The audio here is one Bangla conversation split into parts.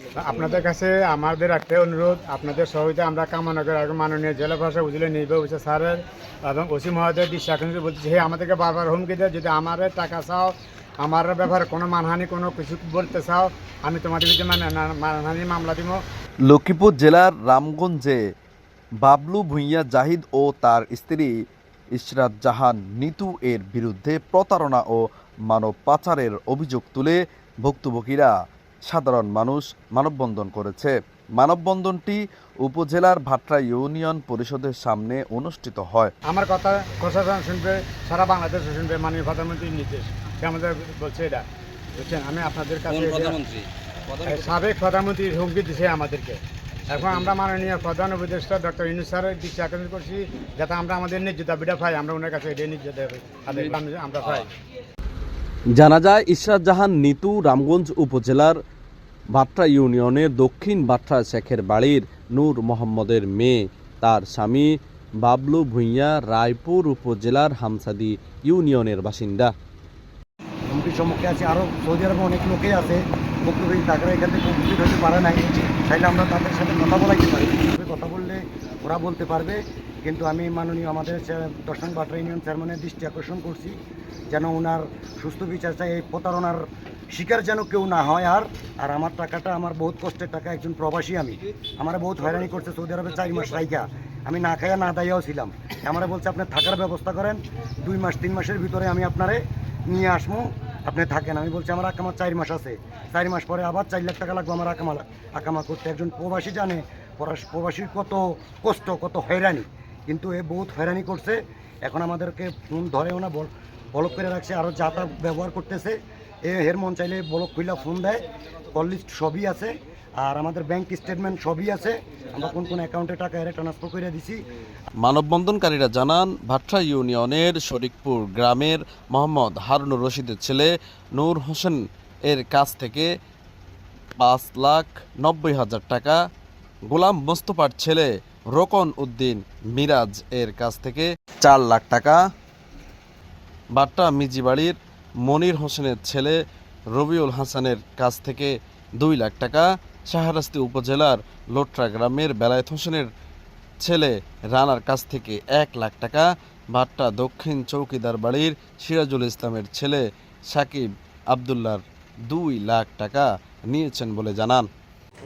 আপনাদের কাছে আমাদের একটা অনুরোধ, আপনাদের সহযোগিতা আমরা কামনা করে আগে মাননীয় জেলা প্রশাসক বুঝলে নির্বাহ অফিসার স্যারের এবং ওসি মহোদয় আকর্ষণ বলছি হে, আমাদেরকে বারবার হুমকি দেয় যদি আমার টাকা চাও, আমার ব্যাপারে কোনো মানহানি, কোনো কিছু বলতে চাও, আমি তোমাদের বিরুদ্ধে মানে- মানহানি মামলা দিব। লক্ষ্মীপুর জেলার রামগঞ্জে বাবলু ভূঁইয়া জাহিদ ও তার স্ত্রী ইশরাত জাহান নিতু এর বিরুদ্ধে প্রতারণা ও মানব পাচারের অভিযোগ তুলে ভুক্তভোগীরা। সাধারণ মানুষ মানববন্ধন করেছে। মানববন্ধনটি উপজেলার ভাট্রা ইউনিয়ন পরিষদের সামনে অনুষ্ঠিত হয়। আমার কথা প্রশাসন শুনবে সারা বাংলাদেশ শুনবে মাননীয় প্রধানমন্ত্রীর নির্দেশ। সে আমাদের বলছে এটা। বুঝছেন আমি আপনাদের কাছে সাবেক প্রধানমন্ত্রী হুমকি দিছে আমাদেরকে। এখন আমরা মাননীয় প্রধান উপদেষ্টা ডক্টর ইনু স্যারের দৃষ্টি আকর্ষণ করছি যাতে আমরা আমাদের ন্যায্য দাবিটা পাই আমরা ওনার কাছে এটাই ন্যায্য দাবি আমরা পাই। জানা যায়, ইশরাত জাহান নিতু রামগঞ্জ উপজেলার বাট্রা ইউনিয়নের দক্ষিণ বাট্রা শেখের বাড়ির নূর মোহাম্মদের মেয়ে, তার স্বামী বাবলু ভূঁইয়া রায়পুর উপজেলার হামসাদি ইউনিয়নের বাসিন্দা। হুমকির সম্মুখে আছে। আরও সৌদি আরবে অনেক লোকেই আছে। তারা এখান থেকে হতে পারে নাই। তাইলে আমরা তাদের সাথে কথা বলাইতে পারি। কথা বললে ওরা বলতে পারবে কিন্তু আমি মাননীয় আমাদের দর্শন বাটরা ইউনিয়ন চেয়ারম্যানের দৃষ্টি আকর্ষণ করছি, যেন ওনার সুস্থ বিচার চাই, এই প্রতারণার শিকার যেন কেউ না হয় আর আর আমার টাকাটা, আমার বহুত কষ্টের টাকা, একজন প্রবাসী আমি। আমার বহুত হয়রানি করছে সৌদি আরবে চার মাস রাইকা আমি না খাইয়া না দাইয়াও ছিলাম। আমার বলছে, আপনি থাকার ব্যবস্থা করেন, দুই মাস, তিন মাসের ভিতরে আমি আপনারে নিয়ে আসব। আপনি থাকেন। আমি বলছি, আমার আকামা চার মাস আছে। চার মাস পরে আবার চার লাখ টাকা লাগবে আমার আকামা আকামা করতে। একজন প্রবাসী জানে প্রবাসীর কত কষ্ট, কত হয়রানি। কিন্তু এ বহুত হয়রানি করছে। এখন আমাদেরকে ফোন ধরেও না, বল বলক করে রাখছে। আরও যা তা ব্যবহার করতেছে, এ হের মন চাইলে বলক খুইলা ফোন দেয়। কল লিস্ট সবই আছে। আর আমাদের ব্যাংক স্টেটমেন্ট সবই আছে। আমরা কোন কোন অ্যাকাউন্টে টাকা এর ট্রান্সফার করে দিছি। মানববন্ধনকারীরা জানান ভাট্রা ইউনিয়নের শরিকপুর গ্রামের মোহাম্মদ হারুনুর রশিদের ছেলে নূর হোসেন এর কাছ থেকে পাঁচ লাখ নব্বই হাজার টাকা গোলাম মোস্তফার ছেলে রোকন উদ্দিন মিরাজ এর কাছ থেকে চার লাখ টাকা। বাট্টা মিজিবাড়ির মনির হোসেনের ছেলে রবিউল হাসানের কাছ থেকে দুই লাখ টাকা। শাহরাস্তি উপজেলার লোট্রা গ্রামের বেলায়েত হোসেনের ছেলে রানার কাছ থেকে এক লাখ টাকা। ভাট্টা দক্ষিণ চৌকিদার বাড়ির সিরাজুল ইসলামের ছেলে সাকিব আবদুল্লার দুই লাখ টাকা নিয়েছেন বলে জানান।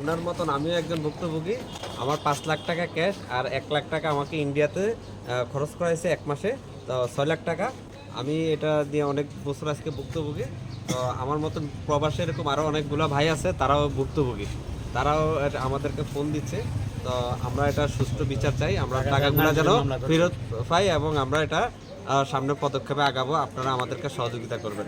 ওনার মতন আমিও একজন ভুক্তভোগী। আমার পাঁচ লাখ টাকা ক্যাশ আর এক লাখ টাকা আমাকে ইন্ডিয়াতে খরচ করা হয়েছে এক মাসে। তো ছয় লাখ টাকা। আমি এটা দিয়ে অনেক বছর আজকে ভুক্তভোগী। তো আমার মতন প্রবাসে এরকম আরও অনেকগুলো ভাই আছে তারাও ভুক্তভোগী। তারাও আমাদেরকে ফোন দিচ্ছে। তো আমরা এটা সুষ্ঠু বিচার চাই। আমরা টাকাগুলো যেন ফেরত পাই এবং আমরা এটা আহ, সামনে পদক্ষেপে আগাবো। আপনারা আমাদেরকে সহযোগিতা করবেন।